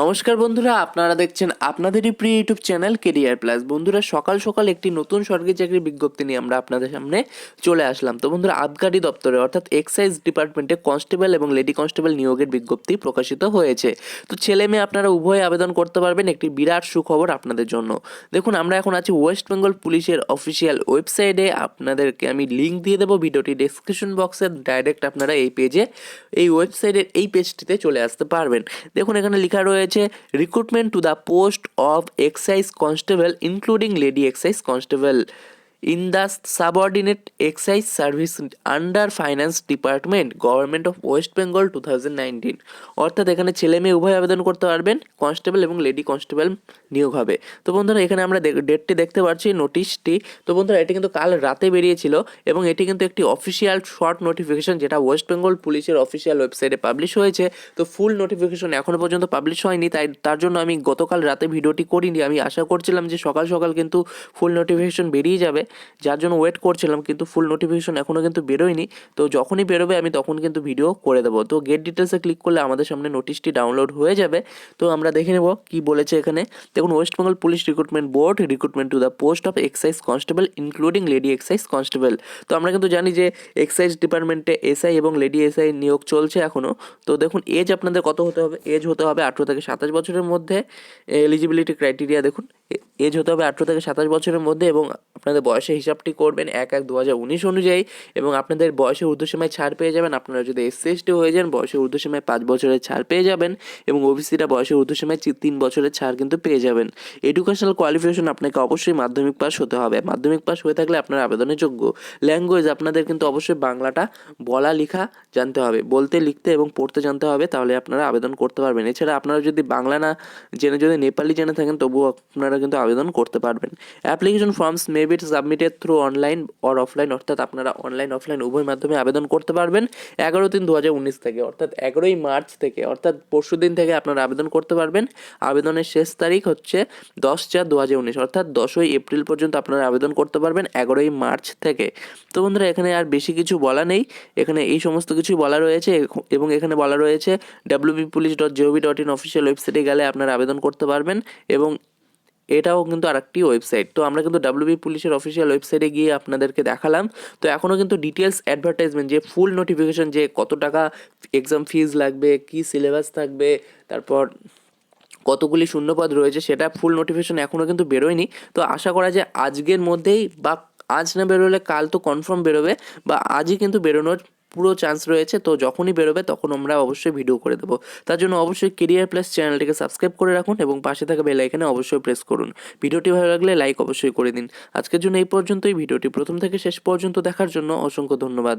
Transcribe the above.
নমস্কার বন্ধুরা, আপনারা দেখছেন আপনাদেরই প্রিয় ইউটিউব চ্যানেল কেরিয়ার প্লাস বন্ধুরা, সকাল সকাল একটি নতুন সরকারি চাকরির বিজ্ঞপ্তি নিয়ে আমরা আপনাদের সামনে চলে আসলাম। তো বন্ধুরা, আবগারি দপ্তরে, অর্থাৎ এক্সাইজ ডিপার্টমেন্টে কনস্টেবল এবং লেডি কনস্টেবল নিয়োগের বিজ্ঞপ্তি প্রকাশিত হয়েছে। তো ছেলে মেয়ে আপনারা উভয়ে আবেদন করতে পারবেন, একটি বিরাট সুখবর আপনাদের জন্য। দেখুন, আমরা এখন আছি ওয়েস্ট বেঙ্গল পুলিশের অফিসিয়াল ওয়েবসাইটে আপনাদেরকে আমি লিঙ্ক দিয়ে দেবো ভিডিওটি ডেসক্রিপশন বক্সে ডাইরেক্ট আপনারা এই পেজে এই ওয়েবসাইটের এই পেজটিতে চলে আসতে পারবেন। দেখুন, এখানে লেখা রয়েছে recruitment to the post of excise constable including lady excise constable in the subordinate excise service under finance department government of West Bengal two thousand nineteen অর্থাৎ এখানে ছেলে মেয়ে উভয় আবেদন করতে পারবেন কনস্টেবল এবং লেডি কনস্টেবল নিয়োগ হবে। তো বন্ধুরা, এখানে আমরা ডেটটি দেখতে পাচ্ছি নোটিশটি তো বন্ধুরা, এটি কিন্তু কাল রাতে বেরিয়েছিল এবং এটি কিন্তু একটি অফিসিয়াল শর্ট নোটিফিকেশন যেটা ওয়েস্ট বেঙ্গল পুলিশের অফিসিয়াল ওয়েবসাইটে পাবলিশ হয়েছে। তো ফুল নোটিফিকেশন এখনও পর্যন্ত পাবলিশ হয়নি, তাই তার জন্য আমি গতকাল রাতে ভিডিওটি করিনি। আমি আশা করছিলাম যে সকাল সকাল কিন্তু ফুল নোটিফিকেশন বেরিয়ে যাবে। যার জন্য ওয়েট করছিলাম, কিন্তু ফুল নোটিফিকেশন এখনও কিন্তু বেরোয়নি। তো যখনই বেরোবে, আমি তখন কিন্তু ভিডিও করে দেবো। তো গেট ডিটেলসে ক্লিক করলে আমাদের সামনে নোটিশটি ডাউনলোড হয়ে যাবে। তো আমরা দেখে নেব কি বলেছে এখানে। দেখুন West Bengal police recruitment board recruitment to the post of excise constable including lady excise constable তো আমরা কিন্তু জানি যে এক্সাইজ ডিপার্টমেন্টে এসআই এবং লেডি এসআই নিয়োগ চলছে এখনও তো দেখুন এজ আপনাদের কত হতে হবে? এজ হতে হবে আঠেরো থেকে সাতাশ বছরের মধ্যে। এলিজিবিলিটি ক্রাইটেরিয়া দেখুন এজ হতে হবে আঠেরো থেকে সাতাশ বছরের মধ্যে এবং আপনাদের বয়সের হিসাবটি করবেন এক এক দু হাজার উনিশ অনুযায়ী এবং আপনাদের বয়সের ঊর্ধ্বসীমায় ছাড় পেয়ে যাবেন। আপনারা যদি এসসি এসটি হয়ে যান, বয়সের ঊর্ধ্বসীমায় পাঁচ বছরের ছাড় পেয়ে যাবেন এবং ওবিসিরা বয়সের ঊর্ধ্বসীমায় তিন বছরের ছাড় কিন্তু পেয়ে যাবেন। এডুকেশনাল কোয়ালিফিকেশন আপনাকে অবশ্যই মাধ্যমিক পাস হতে হবে। মাধ্যমিক পাস হয়ে থাকলে আপনার আবেদনের যোগ্য। ল্যাঙ্গুয়েজ আপনাদের কিন্তু অবশ্যই বাংলাটা বলা, লেখা জানতে হবে। বলতে, লিখতে এবং পড়তে জানতে হবে, তাহলে আপনারা আবেদন করতে পারবেন। এছাড়া আপনারা যদি বাংলা না জেনে, যদি নেপালি জেনে থাকেন, তবুও আপনারা কিন্তু আবেদন করতে পারবেন। Application forms may be submitted through online or offline অর্থাৎ আপনারা অনলাইন অফলাইন উভয় মাধ্যমে আবেদন করতে পারবেন। এগারো তিন দু হাজার উনিশ থেকে, অর্থাৎ এগারোই মার্চ থেকে, অর্থাৎ পরশু দিন থেকে আপনারা আবেদন করতে পারবেন। আবেদনের শেষ তারিখ হচ্ছে দশ চার দু হাজার উনিশ, অর্থাৎ দশই এপ্রিল পর্যন্ত আপনারা আবেদন করতে পারবেন এগারোই মার্চ থেকে। তো বন্ধুরা, এখানে আর বেশি কিছু বলা নেই। এখানে এই সমস্ত কিছুই বলা রয়েছে এবং এখানে বলা রয়েছে WB police dot G O V dot in official ওয়েবসাইটে গেলে আপনারা আবেদন করতে পারবেন এবং এটাও কিন্তু আরেকটি ওয়েবসাইট। তো আমরা কিন্তু ডাব্লিউবি পুলিশের অফিসিয়াল ওয়েবসাইটে গিয়ে আপনাদেরকে দেখালাম। তো এখনও কিন্তু ডিটেলস অ্যাডভার্টাইজমেন্ট যে ফুল নোটিফিকেশন যে কত টাকা এক্সাম ফিজ লাগবে, কি সিলেবাস থাকবে, তারপর কতগুলি শূন্যপদ রয়েছে, সেটা ফুল নোটিফিকেশন এখনও কিন্তু বেরোয়নি। তো আশা করা যায় আজকের মধ্যেই বা আজ না বেরোলে কাল তো কনফার্ম বেরোবে বা আজই কিন্তু বেরোনোর পুরো চান্স রয়েছে, তো যখনই বেরোবে তখন আমরা অবশ্যই ভিডিও করে দেবো। তার জন্য অবশ্যই কেরিয়ার প্লাস চ্যানেলটিকে সাবস্ক্রাইব করে রাখুন এবং পাশে থাকা বেল আইকনে অবশ্যই প্রেস করুন। ভিডিওটি ভালো লাগলে লাইক অবশ্যই করে দিন। আজকের জন্য এই পর্যন্তই। ভিডিওটি প্রথম থেকে শেষ পর্যন্ত দেখার জন্য অসংখ্য ধন্যবাদ।